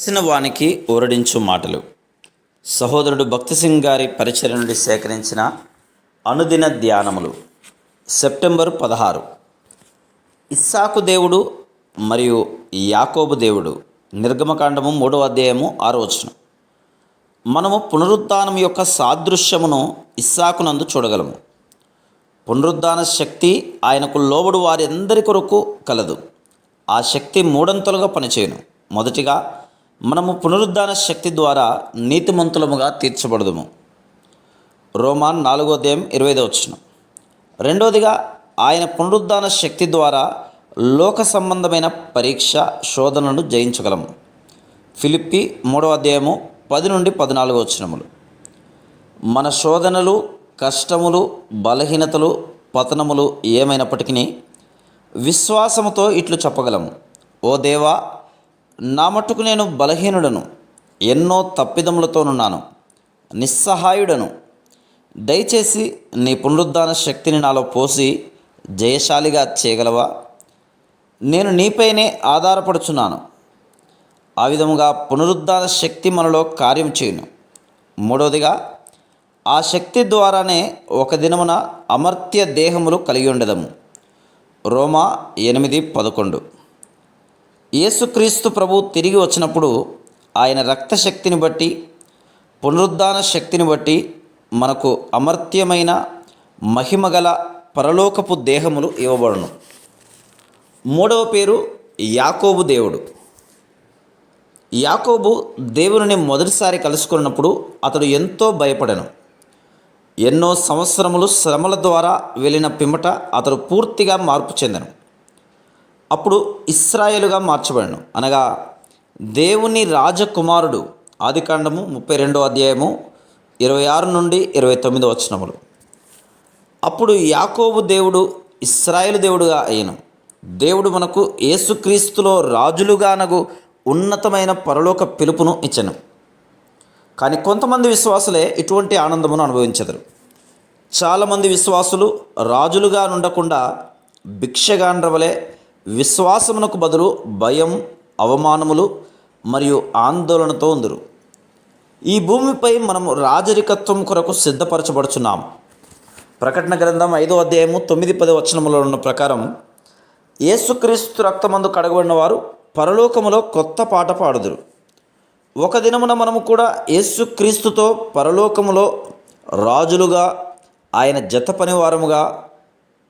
తెలిసిన వానికి ఊరడించు మాటలు. సహోదరుడు భక్తి సింగ్ గారి పరిచయ నుండి సేకరించిన అనుదిన ధ్యానములు. సెప్టెంబర్ పదహారు. ఇస్సాకు దేవుడు మరియు యాకోబు దేవుడు. నిర్గమకాండము మూడవ అధ్యాయము ఆరో వచనం. మనము పునరుద్ధానం యొక్క సాదృశ్యమును ఇస్సాకునందు చూడగలము. పునరుద్ధాన శక్తి ఆయనకు లోబడు వారందరి కొరకు కలదు. ఆ శక్తి మూడంతలుగా పనిచేయను. మొదటిగా మనము పునరుద్ధాన శక్తి ద్వారా నీతిమంతులముగా తీర్చబడదుము. రోమాన్ నాలుగో అధ్యాయం ఇరవైదో వచ్చిన రెండవదిగా ఆయన పునరుద్ధాన శక్తి ద్వారా లోక సంబంధమైన పరీక్ష శోధనను జయించగలము. ఫిలిప్పి మూడవ అధ్యాయము పది నుండి పద్నాలుగు వచ్చినములు మన శోధనలు కష్టములు బలహీనతలు పతనములు ఏమైనప్పటికీ విశ్వాసముతో ఇట్లు చెప్పగలము. ఓ దేవా నా మట్టుకు నేను బలహీనుడను ఎన్నో తప్పిదములతోనున్నాను నిస్సహాయుడను. దయచేసి నీ పునరుద్ధాన శక్తిని నాలో పోసి జయశాలిగా చేయగలవా? నేను నీపైనే ఆధారపడుచున్నాను. ఆ విధముగా పునరుద్ధాన శక్తి మనలో కార్యం చేయను. మూడవదిగా ఆ శక్తి ద్వారానే ఒక దినమున అమర్త్య దేహములు కలిగి ఉండదము. రోమా ఎనిమిది పదకొండు. యేసుక్రీస్తు ప్రభు తిరిగి వచ్చినప్పుడు ఆయన రక్తశక్తిని బట్టి పునరుద్ధాన శక్తిని బట్టి మనకు అమర్త్యమైన మహిమగల పరలోకపు దేహములు ఇవ్వబడును. మూడవ పేరు యాకోబు దేవుడు. యాకోబు దేవుని మొదటిసారి కలుసుకున్నప్పుడు అతడు ఎంతో భయపడను. ఎన్నో సంవత్సరములు శ్రమల ద్వారా వెళ్ళిన పిమ్మట అతడు పూర్తిగా మార్పు చెందను. అప్పుడు ఇస్రాయేలుగా మార్చబడను. అనగా దేవుని రాజకుమారుడు ఆదికాండము ముప్పై రెండో అధ్యాయము ఇరవై ఆరు నుండి ఇరవై తొమ్మిదో వచనములు. అప్పుడు యాకోబు దేవుడు ఇస్రాయేలు దేవుడుగా అయ్యను. దేవుడు మనకు యేసుక్రీస్తులో రాజులుగానగు ఉన్నతమైన పరలోక పిలుపును ఇచ్చను. కానీ కొంతమంది విశ్వాసులే ఇటువంటి ఆనందమును అనుభవించదరు. చాలామంది విశ్వాసులు రాజులుగా ఉండకుండా భిక్షగాండ్రవలే విశ్వాసమునకు బదులు భయం అవమానములు మరియు ఆందోళనతో ఉందరు. ఈ భూమిపై మనము రాజరికత్వం కొరకు సిద్ధపరచబడుచున్నాం. ప్రకటన గ్రంథం ఐదో అధ్యాయము తొమ్మిది పది వచనములో ఉన్న ప్రకారం యేసుక్రీస్తు రక్తమందు కడగబడిన వారు పరలోకములో కొత్త పాట పాడుదురు. ఒక దినమున మనము కూడా యేసుక్రీస్తుతో పరలోకములో రాజులుగా ఆయన జత పనివారముగా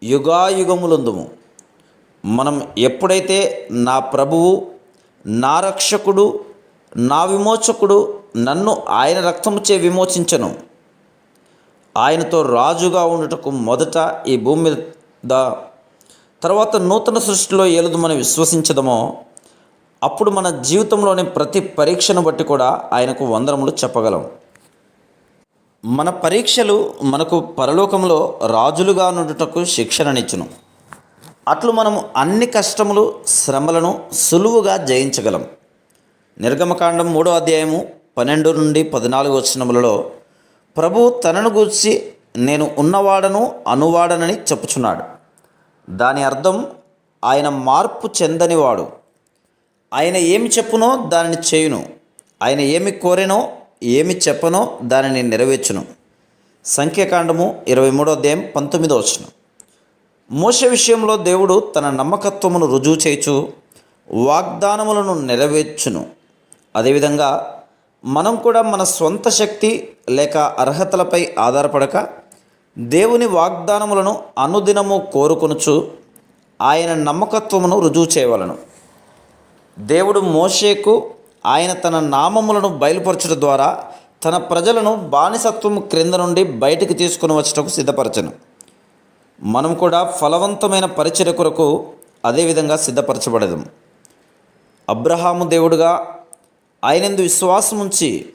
యుగాయుగములందుము. మనం ఎప్పుడైతే నా ప్రభువు నా రక్షకుడు నా విమోచకుడు నన్ను ఆయన రక్తముచే విమోచించను ఆయనతో రాజుగా ఉండుటకు మొదట ఈ భూమి మీద తర్వాత నూతన సృష్టిలో ఏలుదమని విశ్వసించదమో అప్పుడు మన జీవితంలోని ప్రతి పరీక్షను బట్టి కూడా ఆయనకు వందనములు చెప్పగలం. మన పరీక్షలు మనకు పరలోకంలో రాజులుగా నుండుటకు శిక్షణనిచ్చును. అట్లు మనము అన్ని కష్టములు శ్రమలను సులువుగా జయించగలం. నిర్గమకాండం మూడో అధ్యాయము పన్నెండు నుండి పద్నాలుగు వచనములలో ప్రభు తనను గూర్చి నేను ఉన్నవాడను అనువాడనని చెప్పుచున్నాడు. దాని అర్థం ఆయన మార్పు చెందనివాడు. ఆయన ఏమి చెప్పునో దానిని చేయును. ఆయన ఏమి కోరినో ఏమి చెప్పనో దానిని నెరవేర్చును. సంఖ్యాకాండము ఇరవై మూడో అధ్యాయం పంతొమ్మిదో వచనం. మోస విషయంలో దేవుడు తన నమ్మకత్వమును రుజువు చేయుచు వాగ్దానములను నెరవేర్చును. అదేవిధంగా మనం కూడా మన స్వంత శక్తి లేక అర్హతలపై ఆధారపడక దేవుని వాగ్దానములను అనుదినము కోరుకొనుచు ఆయన నమ్మకత్వమును రుజువు చేయవలను. దేవుడు మోషేకు ఆయన తన నామములను బయలుపరచడం ద్వారా తన ప్రజలను బానిసత్వము క్రింద నుండి బయటికి తీసుకుని వచ్చటకు సిద్ధపరచను. మనం కూడా ఫలవంతమైన పరిచయ కొరకు అదేవిధంగా సిద్ధపరచబడదు. అబ్రహాము దేవుడుగా ఆయనందు విశ్వాసం ఉంచి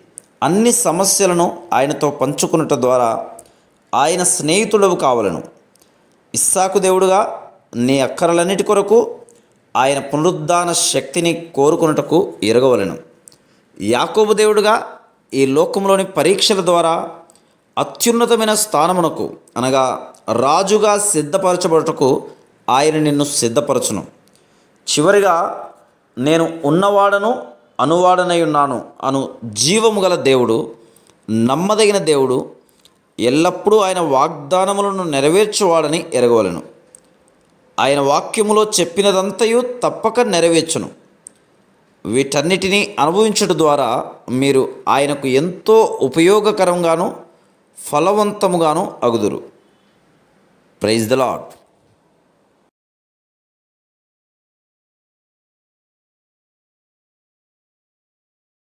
అన్ని సమస్యలను ఆయనతో పంచుకున్నట ద్వారా ఆయన స్నేహితుడవు కావలను. ఇస్సాకు దేవుడుగా నీ అక్కరలన్నిటి కొరకు ఆయన పునరుద్ధాన శక్తిని కోరుకున్నటకు ఎరగవలను. యాకోబు దేవుడుగా ఈ లోకంలోని పరీక్షల ద్వారా అత్యున్నతమైన స్థానమునకు అనగా రాజుగా సిద్ధపరచబడుటకు ఆయన నిన్ను సిద్ధపరచును. చివరిగా నేను ఉన్నవాడను అనువాడనై ఉన్నాను అను జీవము గల దేవుడు నమ్మదగిన దేవుడు ఎల్లప్పుడూ ఆయన వాగ్దానములను నెరవేర్చువాడని ఎరగవలను. ఆయన వాక్యములో చెప్పినదంతయు తప్పక నెరవేర్చును. వీటన్నిటినీ అనుభవించడం ద్వారా మీరు ఆయనకు ఎంతో ఉపయోగకరంగాను ఫలవంతముగాను అగుదురు. Praise the Lord